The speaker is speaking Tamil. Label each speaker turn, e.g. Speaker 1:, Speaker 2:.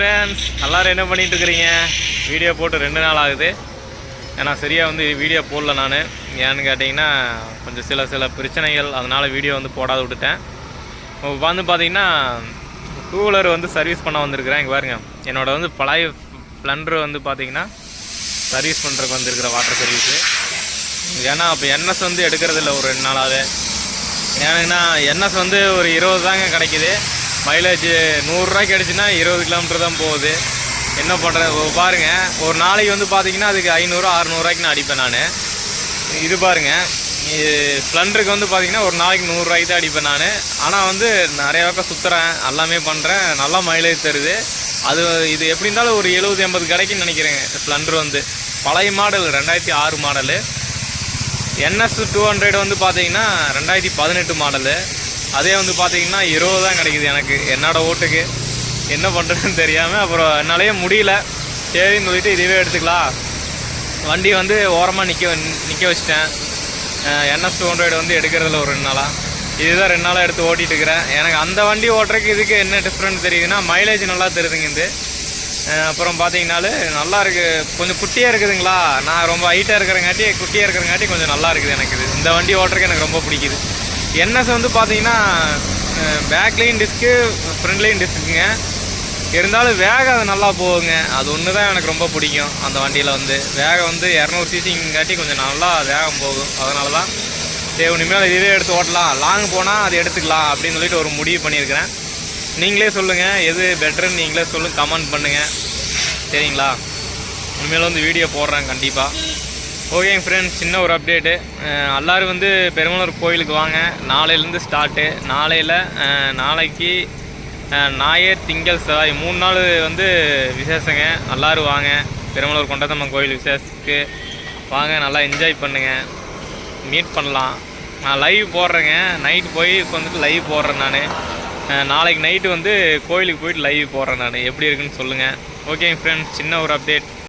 Speaker 1: ஃப்ரெண்ட்ஸ் எல்லாரும் என்ன பண்ணிகிட்டு இருக்கிறீங்க வீடியோ போட்டு ரெண்டு நாள் ஆகுது. ஏன்னா சரியாக வந்து வீடியோ போடல நான். ஏன்னு கேட்டிங்கன்னா கொஞ்சம் சில சில பிரச்சனைகள் அதனால் வீடியோ வந்து போடாத விட்டுட்டேன். இப்போ வந்து பார்த்தீங்கன்னா டூ வீலர் வந்து சர்வீஸ் பண்ண வந்திருக்கிறேன். இங்கே பாருங்க. என்னோடய வந்து பழைய ஸ்ப்ளெண்டர் வந்து பார்த்திங்கன்னா சர்வீஸ் பண்ணுறதுக்கு வந்திருக்கிற வாட்டர் சர்வீஸு ஏன்னா இப்போ என்எஸ் வந்து எடுக்கிறதில்ல ஒரு ரெண்டு நாளாவது ஏன்னா என்எஸ் வந்து ஒரு இருபது தாங்க கிடைக்கிது. மைலேஜ் நூறுரூவாய்க்கு கிடச்சின்னா இருபது கிலோமீட்டர் தான் போகுது. என்ன பண்ணுறது பாருங்க ஒரு நாளைக்கு வந்து பார்த்தீங்கன்னா அதுக்கு ஐநூறு அறநூறுவாய்க்கு நான் அடிப்பேன் நான். இது பாருங்கள் இது ஸ்ப்ளெண்டருக்கு வந்து பார்த்தீங்கன்னா ஒரு நாளைக்கு நூறுரூவாய்க்கு தான் அடிப்பேன் நான். ஆனால் வந்து நிறைய பக்கம் சுற்றுறேன் எல்லாமே பண்ணுறேன் நல்லா மைலேஜ் தருது. அது இது எப்படி இருந்தாலும் ஒரு எழுபது எண்பது கிடைக்குன்னு நினைக்கிறேன் ஸ்ப்ளெண்டர் வந்து. பழைய மாடல் ரெண்டாயிரத்தி ஆறு மாடலு என்எஸ் டூ ஹண்ட்ரட் வந்து பார்த்தீங்கன்னா ரெண்டாயிரத்தி பதினெட்டு மாடலு அதே வந்து பார்த்தீங்கன்னா இருபது தான் கிடைக்குது எனக்கு. என்னோட ஓட்டுக்கு. என்ன பண்ணுறதுன்னு தெரியாமல் அப்புறம் என்னாலேயே முடியல. சரின்னு சொல்லிட்டு இதுவே எடுத்துக்கலாம். வண்டி வந்து ஓரமாக நிற்க நிற்க வச்சிட்டேன். என்எஸ் டூ ஹண்ட்ரட் வந்து எடுக்கிறதுல ஒரு ரெண்டு நாளாக இதுதான் ரெண்டு நாளாக எடுத்து ஓட்டிகிட்டு இருக்கிறேன். எனக்கு அந்த வண்டி ஓட்டுறதுக்கு இதுக்கு என்ன டிஃப்ரெண்ட் தெரியுதுன்னா மைலேஜ் நல்லா தெரியுதுங்க இது. அப்புறம் பார்த்தீங்கனாலே நல்லா இருக்குது கொஞ்சம் குட்டியாக இருக்குதுங்களா? நான் ரொம்ப ஹைட்டாக இருக்கிறங்காட்டி குட்டியாக இருக்கிறங்காட்டி கொஞ்சம் நல்லா இருக்குது எனக்கு இது. இந்த வண்டி ஓட்டுறதுக்கு எனக்கு ரொம்ப பிடிக்குது. என்எஸ் வந்து பார்த்தீங்கன்னா பேக்லேயும் டிஸ்க்கு ஃப்ரண்ட்லேயும் டிஸ்க்குங்க இருந்தாலும் வேகம் அது நல்லா போகுங்க. அது ஒன்று தான் எனக்கு ரொம்ப பிடிக்கும் அந்த வண்டியில் வந்து. வேகம் வந்து இரநூறு சிசிங்காட்டி கொஞ்சம் நல்லா வேகம் போகும். அதனால தான் சரி இனிமேல் இதுவே எடுத்து ஓட்டலாம். லாங் போனால் அது எடுத்துக்கலாம் அப்படின்னு சொல்லிட்டு ஒரு முடிவு பண்ணியிருக்கிறேன். நீங்களே சொல்லுங்கள் எது பெட்டர்னு நீங்களே சொல்லுங்கள் கமெண்ட் பண்ணுங்கள் சரிங்களா? இனிமேல் வந்து வீடியோ போடுறேன் கண்டிப்பாக ஓகேங்க ஃப்ரெண்ட்ஸ் சின்ன ஒரு அப்டேட்டு எல்லோரும் வந்து பெருமளூர் கோயிலுக்கு வாங்க. நாளையிலேருந்து ஸ்டார்ட்டு நாளையில் நாளைக்கு அஹ், ஞாயிறு திங்கள் செவ்வாய் மூணு நாள் வந்து விசேஷங்க. எல்லோரும் வாங்க. பெருமளூர் கொண்டத்தம்மன் கோயில் விசேஷத்துக்கு. வாங்க நல்லா என்ஜாய் பண்ணுங்கள் மீட் பண்ணலாம். நான் லைவ் போடுறேங்க. நைட் போய் வந்துட்டு லைவ் போடுறேன் நான். நாளைக்கு நைட்டு வந்து கோயிலுக்கு போயிட்டு லைவ் போடுறேன் நான். எப்படி இருக்குன்னு சொல்லுங்கள் ஓகேங்க ஃப்ரெண்ட்ஸ் சின்ன ஒரு அப்டேட்